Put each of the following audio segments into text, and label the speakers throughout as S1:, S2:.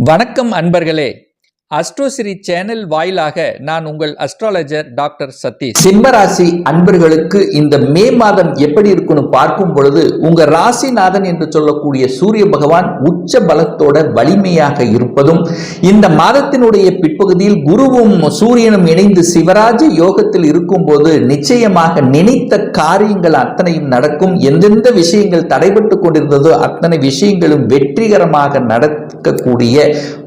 S1: வணக்கம் அன்பர்களே. அஸ்ட்ரோசிரி சேனல் வாயிலாக நான் உங்கள் அஸ்ட்ராலஜர் டாக்டர் சதீஷ்.
S2: சிம்மராசி அன்பர்களுக்கு இந்த மே மாதம் எப்படி இருக்குன்னு பார்க்கும் பொழுது உங்க ராசிநாதன் என்று சொல்லக்கூடிய சூரிய பகவான் உச்ச பலத்தோட வலிமையாக இருப்பதும் இந்த மாதத்தினுடைய பிற்பகுதியில் குருவும் சூரியனும் இணைந்து சிவராஜ யோகத்தில் இருக்கும்போது நிச்சயமாக நினைத்த காரியங்கள் அத்தனையும் நடக்கும். எந்தெந்த விஷயங்கள் தடைபட்டு கொண்டிருந்ததோ அத்தனை விஷயங்களும் வெற்றிகரமாக நடக்கக்கூடிய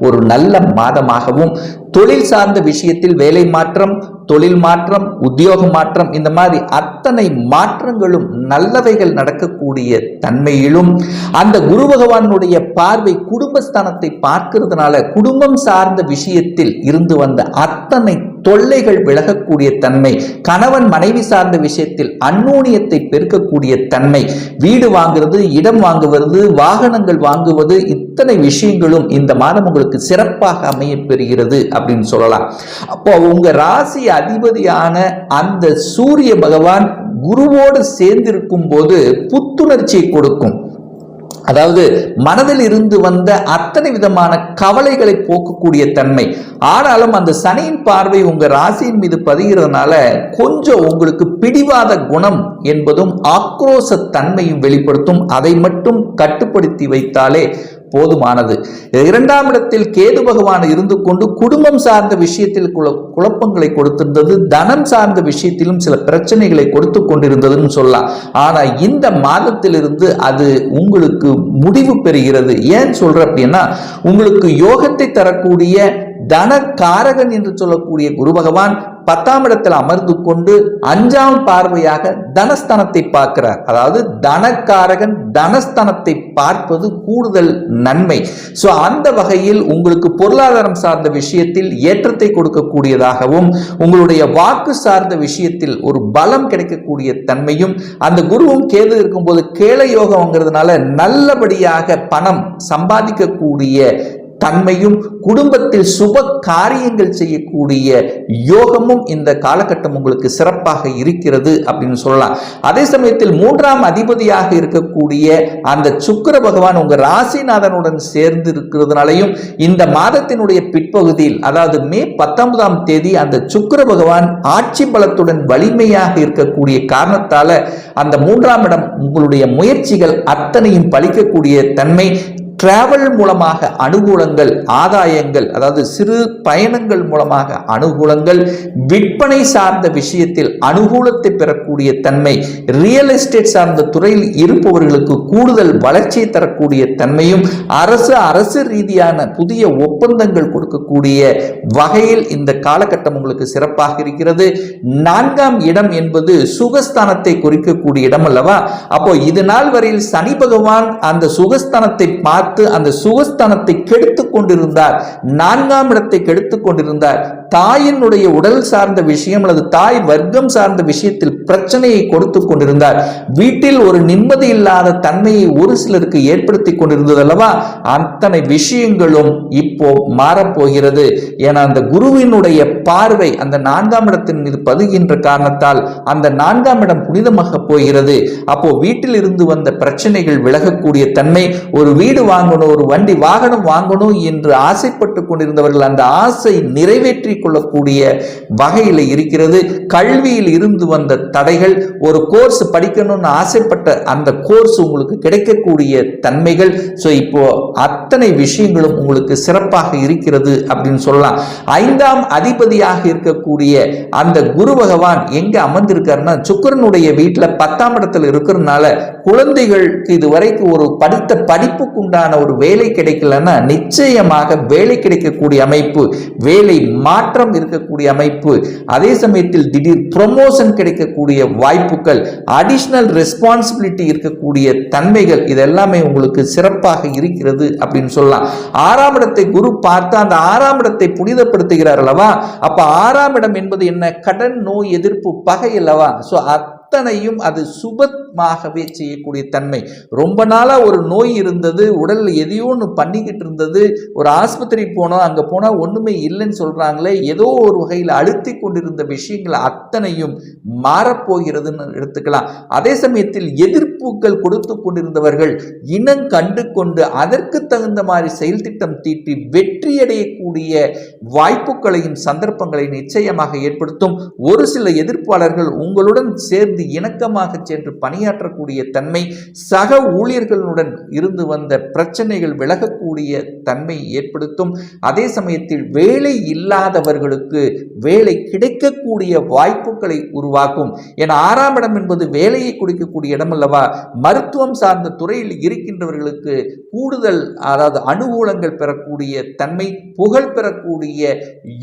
S2: ஒரு நல்ல மாதமாக மாதமாகவும் தொழில் சார்ந்த விஷயத்தில் வேலை மாற்றம் தொழில் மாற்றம் உத்தியோக மாற்றம் இந்த மாதிரி அத்தனை மாற்றங்களும் நல்லவைகள் நடக்கக்கூடிய தன்மையிலும் அந்த குரு பகவானுடைய பார்வை குடும்பஸ்தானத்தை பார்க்கிறதுனால குடும்பம் சார்ந்த விஷயத்தில் இருந்து வந்த அத்தனை தொல்லைகள் விலகக்கூடிய தன்மை கணவன் மனைவி சார்ந்த விஷயத்தில் அந்நூனியத்தை பெருக்கக்கூடிய தன்மை வீடு வாங்குறது இடம் வாங்குவது வாகனங்கள் வாங்குவது இத்தனை விஷயங்களும் இந்த மாதம் உங்களுக்கு சிறப்பாக அமைய பெறுகிறது அப்படின்னு சொல்லலாம். அப்போ உங்க ராசி அதிபதியான அந்த சூரிய பகவான் குருவோடு சேர்ந்திருக்கும் போது புத்துணர்ச்சியை கொடுக்கும். அதாவது மனதில் இருந்து வந்த அத்தனை விதமான கவலைகளை போக்கக்கூடிய தன்மை. ஆனாலும் அந்த சனியின் பார்வை உங்க ராசியின் மீது பதிகிறதுனால கொஞ்சம் உங்களுக்கு பிடிவாத குணம் என்பதும் ஆக்ரோச தன்மையும் வெளிப்படுத்தும். அதை மட்டும் கட்டுப்படுத்தி வைத்தாலே போதுமானது. இரண்டாம் இடத்தில் கேது பகவான் இருந்து கொண்டு குடும்பம் சார்ந்த விஷயத்தில் குழ- குழப்பங்களை கொடுத்திருந்தது தனம் சார்ந்த விஷயத்திலும் சில பிரச்சனைகளை கொடுத்து கொண்டிருந்ததுன்னு சொல்லலாம். ஆனா இந்த மாதத்திலிருந்து அது உங்களுக்கு முடிவு பெறுகிறது. ஏன் சொல்ற அப்படின்னா உங்களுக்கு யோகத்தை தரக்கூடிய தனக்காரகன் என்று சொல்லக்கூடிய குரு பகவான் பத்தாம் இடத்தில் அமர்ந்து கொண்டு அஞ்சாம் பார்வையாக தனஸ்தனத்தை பார்க்கிறார். அதாவது தனக்காரகன் தனஸ்தனத்தை பார்ப்பது கூடுதல் நன்மை. ஸோ அந்த வகையில் உங்களுக்கு பொருளாதாரம் சார்ந்த விஷயத்தில் ஏற்றத்தை கொடுக்கக்கூடியதாகவும் உங்களுடைய வாக்கு சார்ந்த விஷயத்தில் ஒரு பலம் கிடைக்கக்கூடிய தன்மையும் அந்த குருவும் கேது இருக்கும்போது கேள யோகம்ங்கிறதுனால நல்லபடியாக பணம் சம்பாதிக்கக்கூடிய தன்மையும் குடும்பத்தில் சுப காரியங்கள் செய்யக்கூடிய யோகமும் இந்த காலகட்டம் உங்களுக்கு சிறப்பாக இருக்கிறது அப்படின்னு சொல்லலாம். அதே சமயத்தில் மூன்றாம் அதிபதியாக இருக்கக்கூடிய அந்த சுக்கர பகவான் உங்க ராசிநாதனுடன் சேர்ந்து இருக்கிறதுனாலையும் இந்த மாதத்தினுடைய பிற்பகுதியில் அதாவது மே பத்தொன்பதாம் தேதி அந்த சுக்கர பகவான் ஆட்சி பலத்துடன் வலிமையாக இருக்கக்கூடிய காரணத்தால அந்த மூன்றாம் இடம் உங்களுடைய முயற்சிகள் அத்தனையும் பலிக்கக்கூடிய தன்மை டிராவல் மூலமாக அனுகூலங்கள் ஆதாயங்கள் அதாவது சிறு பயணங்கள் மூலமாக அனுகூலங்கள் விற்பனை சார்ந்த விஷயத்தில் அனுகூலத்தை பெறக்கூடிய தன்மை ரியல் எஸ்டேட் சார்ந்த துறையில் இருப்பவர்களுக்கு கூடுதல் வளர்ச்சியை தரக்கூடிய தன்மையும் அரசு அரசு ரீதியான புதிய ஒப்பந்தங்கள் கொடுக்கக்கூடிய வகையில் இந்த காலகட்டம் உங்களுக்கு சிறப்பாக இருக்கிறது. நான்காம் இடம் என்பது சுகஸ்தானத்தை குறிக்கக்கூடிய இடம் அல்லவா? அப்போ இது நாள் வரையில் சனி பகவான் அந்த சுகஸ்தானத்தை பார்த்து அந்த சுகஸ்தானத்தை கெடுத்து கொண்டிருந்தார். நான்காம் இடத்தை கெடுத்து கொண்டிருந்தார். தாயினுடைய உடல் சார்ந்த விஷயம் அல்லது தாய் வர்க்கம் சார்ந்த விஷயத்தில் பிரச்சனையை கொடுத்து கொண்டிருந்தார். வீட்டில் ஒரு நிம்மதி இல்லாத தன்மையை ஒரு சிலருக்கு ஏற்படுத்தி கொண்டிருந்தது அல்லவா அத்தனை விஷயங்களும் இப்போ மாறப்போகிறது. ஏன்னா அந்த குருவினுடைய பார்வை அந்த நான்காம் இடத்தின் மீது பதுகின்ற காரணத்தால் அந்த நான்காம் இடம் புனிதமாக போகிறது. அப்போ வீட்டில் இருந்து வந்த பிரச்சனைகள் விலகக்கூடிய தன்மை ஒரு வீடு வாங்கணும் ஒரு வண்டி வாகனம் வாங்கணும் என்று ஆசைப்பட்டு கொண்டிருந்தவர்கள் அந்த ஆசை நிறைவேற்றி கொள்ளக்கூடிய வகையில் இருக்கிறது. கல்வியில் இருந்து வந்த தடைகள் ஒரு கோர்ஸ் படிக்கணும்னு ஆசைப்பட்ட அந்த கோர்ஸ் உங்களுக்கு கிடைக்கக்கூடிய தன்மைகள். ஸோ இப்போ அத்தனை விஷயங்களும் உங்களுக்கு சிறப்பாக இருக்கிறது அப்படின்னு சொல்லலாம். ஐந்தாம் அதிபதியாக இருக்கக்கூடிய அந்த குரு பகவான் எங்க அமர்ந்திருக்காருன்னா சுக்கரனுடைய வீட்டில் பத்தாம் இடத்துல இருக்கிறதுனால குழந்தைகளுக்கு இதுவரைக்கும் ஒரு படித்த படிப்புக்குண்டான ஒரு வேலை கிடைக்கலன்னா நிச்சயமாக வேலை கிடைக்கக்கூடிய அமைப்பு வேலை மாற்ற மாற்றம் இருக்கக்கூடிய அமைப்பு. அதே சமயத்தில் திடீர் ப்ரொமோஷன் கிடைக்கக்கூடிய வாய்ப்புகள் அடிஷ்னல் ரெஸ்பான்சிபிலிட்டி இருக்கக்கூடிய தன்மைகள் இதெல்லாமே உங்களுக்கு சிறப்பாக இருக்கிறது அப்படின்னு சொல்லலாம். ஆறாம் இடத்தை குரு பார்த்து அந்த ஆறாம் இடத்தை புனிதப்படுத்துகிறார் அல்லவா? அப்ப ஆறாம் இடம் என்பது என்ன? கடன் நோய் எதிர்ப்பு பகை அல்லவா? ஸோ அத்தனையும் அது சுப சுலபமாகவே செய்யக்கூடிய தன்மை. ரொம்ப நாளாக ஒரு நோய் இருந்தது உடலில் எதையோ ஒன்று பண்ணிக்கிட்டு இருந்தது ஒரு ஆஸ்பத்திரி போனோம் அங்கே போனால் ஒன்றுமே இல்லைன்னு சொல்கிறாங்களே ஏதோ ஒரு வகையில் அழுத்தி கொண்டிருந்த விஷயங்கள் அத்தனையும் மாறப்போகிறதுன்னு எடுத்துக்கலாம். அதே சமயத்தில் எதிர்ப்புகள் கொடுத்து கொண்டிருந்தவர்கள் இனம் கண்டு கொண்டு அதற்கு தகுந்த மாதிரி செயல் திட்டம் தீட்டி வெற்றியடையக்கூடிய வாய்ப்புகளையும் சந்தர்ப்பங்களை நிச்சயமாக ஏற்படுத்தும். ஒரு சில எதிர்ப்பாளர்கள் உங்களுடன் சேர்ந்து இணக்கமாக சென்று பணியாற்றக்கூடிய தன்மை சக ஊழியர்களுடன் இருந்து வந்த பிரச்சனைகள் விலகக்கூடிய தன்மை ஏற்படுத்தும். அதே சமயத்தில் வேலை இல்லாதவர்களுக்கு வேலை கிடைக்கக்கூடிய வாய்ப்புகளை உருவாக்கும். என ஆறாம் இடம் என்பது வேலையை கொடுக்கக்கூடிய இடம் அல்லவா? மருத்துவம் சார்ந்த துறையில் இருக்கின்றவர்களுக்கு கூடுதல் அதாவது அனுகூலங்கள் பெறக்கூடிய தன்மை புகழ் பெறக்கூடிய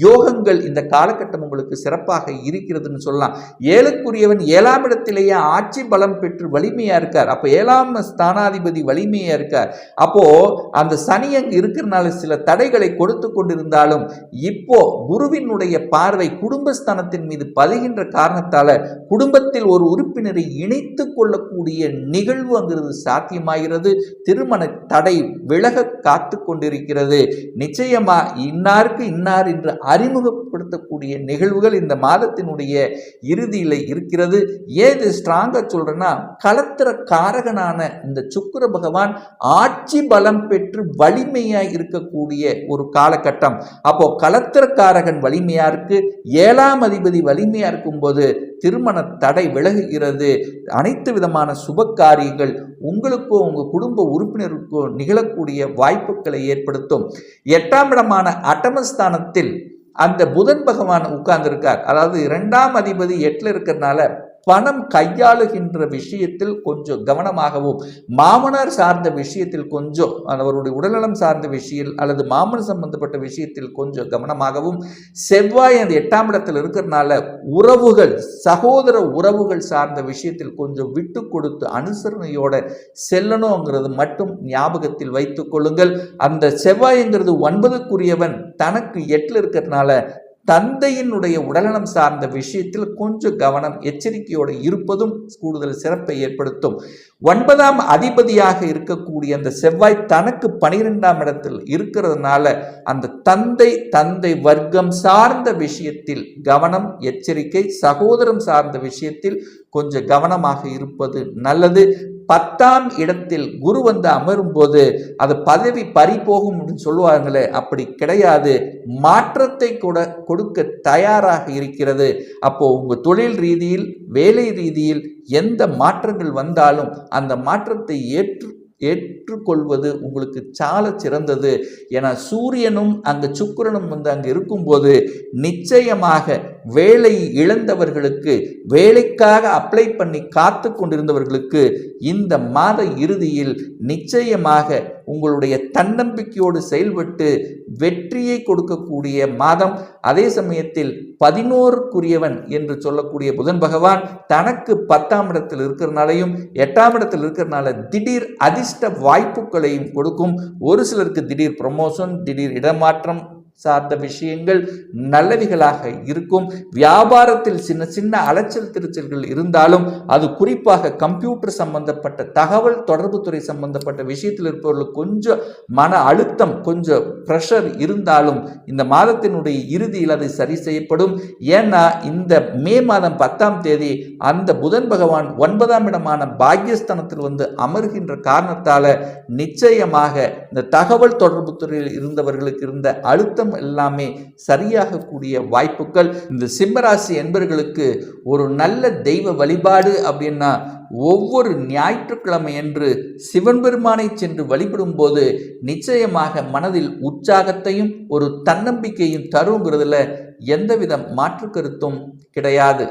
S2: யோகங்கள் இந்த காலகட்டம் உங்களுக்கு சிறப்பாக இருக்கிறதுன்னு சொல்லலாம். ஏழுக்குரியவன் ஏழாம் இடத்திலேயே ஆட்சி பலம் பெற்று வலிமையா இருக்கார். அப்போ ஏழாம் ஸ்தானாதிபதி வலிமையா இருக்கார். அப்போ அந்த சனி அங்கு இருக்கிறனால சில தடைகளை கொடுத்து கொண்டிருந்தாலும் இப்போ குருவினுடைய பார்வை குடும்பஸ்தானத்தின் மீது பதிகின்ற காரணத்தால குடும்பத்தில் ஒரு உறுப்பினரை இணைத்து கொள்ளக்கூடிய நிகழ்வு அங்கிறது சாத்தியமாகிறது. திருமண தடை விலக காத்து கொண்டிருக்கிறது. நிச்சயமா இன்னாருக்கு இன்னார் என்று அறிமுகப்படுத்தக்கூடிய நிகழ்வுகள் இந்த மாதத்தினுடைய இறுதியில் இருக்கிறது. ஏன் இது ஸ்ட்ராங்கா சொல்றேன்னா கலத்திர காரகனான இந்த சுக்கர பகவான் ஆட்சி பலம் பெற்று வலிமையாக இருக்கக்கூடிய ஒரு காலகட்டம். அப்போ கலத்திரக்காரகன் வலிமையா இருக்கு? ஏழாம் அதிபதி வலிமையா இருக்கும்போது திருமண தடை விலகுகிறது. அனைத்து விதமான சுப காரியங்கள் உங்களுக்கோ உங்கள் குடும்ப உறுப்பினருக்கோ நிகழக்கூடிய வாய்ப்புகளை ஏற்படுத்தும். எட்டாம் இடமான அட்டமஸ்தானத்தில் அந்த புதன் பகவான் உட்கார்ந்திருக்கார். அதாவது இரண்டாம் அதிபதி எட்டில் இருக்கிறதுனால பணம் கையாளுகின்ற விஷயத்தில் கொஞ்சம் கவனமாகவும் மாமனார் சார்ந்த விஷயத்தில் கொஞ்சம் அவருடைய உடல்நலம் சார்ந்த விஷயம் அல்லது மாமன் சம்பந்தப்பட்ட விஷயத்தில் கொஞ்சம் கவனமாகவும் செவ்வாய் அந்த எட்டாம் இடத்தில் இருக்கிறதுனால உறவுகள் சகோதர உறவுகள் சார்ந்த விஷயத்தில் கொஞ்சம் விட்டு கொடுத்து அனுசரணையோட செல்லணுங்கிறது மட்டும் ஞாபகத்தில் வைத்துக் கொள்ளுங்கள். அந்த செவ்வாய்ங்கிறது ஒன்பதுக்குரியவன் தனக்கு எட்டில் இருக்கிறதுனால தந்தையினுடைய உடல்நலம் சார்ந்த விஷயத்தில் கொஞ்சம் கவனம் எச்சரிக்கையோடு இருப்பதும் கூடுதல் சிறப்பை ஏற்படுத்தும். ஒன்பதாம் அதிபதியாக இருக்கக்கூடிய அந்த செவ்வாய் தனக்கு பனிரெண்டாம் இடத்தில் இருக்கிறதுனால அந்த தந்தை தந்தை வர்க்கம் சார்ந்த விஷயத்தில் கவனம் எச்சரிக்கை சகோதரம் சார்ந்த விஷயத்தில் கொஞ்சம் கவனமாக இருப்பது நல்லது. பத்தாம் இடத்தில் குரு வந்து அமரும்போது அது பதவி பறி போகும் அப்படின்னு சொல்லுவாங்களே அப்படி கிடையாது. மாற்றத்தை கூட கொடுக்க தயாராக இருக்கிறது. அப்போ உங்கள் தொழில் ரீதியில் வேலை ரீதியில் எந்த மாற்றங்கள் வந்தாலும் அந்த மாற்றத்தை ஏற்று ஏற்றுக்கொள்வது உங்களுக்கு சால சிறந்தது. என சூரியனும் அங்கு சுக்கிரனும் வந்து அங்கு இருக்கும்போது நிச்சயமாக வேலை இழந்தவர்களுக்கு வேலைக்காக அப்ளை பண்ணி காத்து கொண்டிருந்தவர்களுக்கு இந்த மாத இறுதியில் நிச்சயமாக உங்களுடைய தன்னம்பிக்கையோடு செயல்பட்டு வெற்றியை கொடுக்கக்கூடிய மாதம். அதே சமயத்தில் பதினோருக்குரியவன் என்று சொல்லக்கூடிய புதன் பகவான் தனக்கு பத்தாம் இடத்தில் இருக்கிறனாலையும் எட்டாம் இடத்தில் இருக்கிறனால திடீர் அதிர்ஷ்ட வாய்ப்புகளையும் கொடுக்கும். ஒரு சிலருக்கு திடீர் ப்ரமோஷன் திடீர் இடமாற்றம் சார்ந்த விஷயங்கள் நல்லவைகளாக இருக்கும். வியாபாரத்தில் சின்ன சின்ன அலைச்சல் திருச்சல்கள் இருந்தாலும் அது குறிப்பாக கம்ப்யூட்டர் சம்பந்தப்பட்ட தகவல் தொடர்பு துறை சம்பந்தப்பட்ட விஷயத்தில் இருப்பவர்களுக்கு கொஞ்சம் மன அழுத்தம் கொஞ்சம் ப்ரெஷர் இருந்தாலும் இந்த மாதத்தினுடைய இறுதியில் அது சரி செய்யப்படும். ஏன்னா இந்த மே மாதம் பத்தாம் தேதி அந்த புதன் பகவான் ஒன்பதாம் இடமான பாக்யஸ்தானத்தில் வந்து அமர்கின்ற காரணத்தால் நிச்சயமாக இந்த தகவல் தொடர்பு துறையில் இருந்தவர்களுக்கு இருந்த அழுத்தம் எல்லாமே சரியாக கூடிய வாய்ப்புகள். இந்த சிம்மராசி என்பர்களுக்கு ஒரு நல்ல தெய்வ வழிபாடு அப்படின்னா ஒவ்வொரு ஞாயிற்றுக்கிழமை என்று சிவன் பெருமானை சென்று வழிபடும் போது நிச்சயமாக மனதில் உற்சாகத்தையும் ஒரு தன்னம்பிக்கையும் தருங்கிறதுல எந்தவித மாற்று கருத்தும் கிடையாது.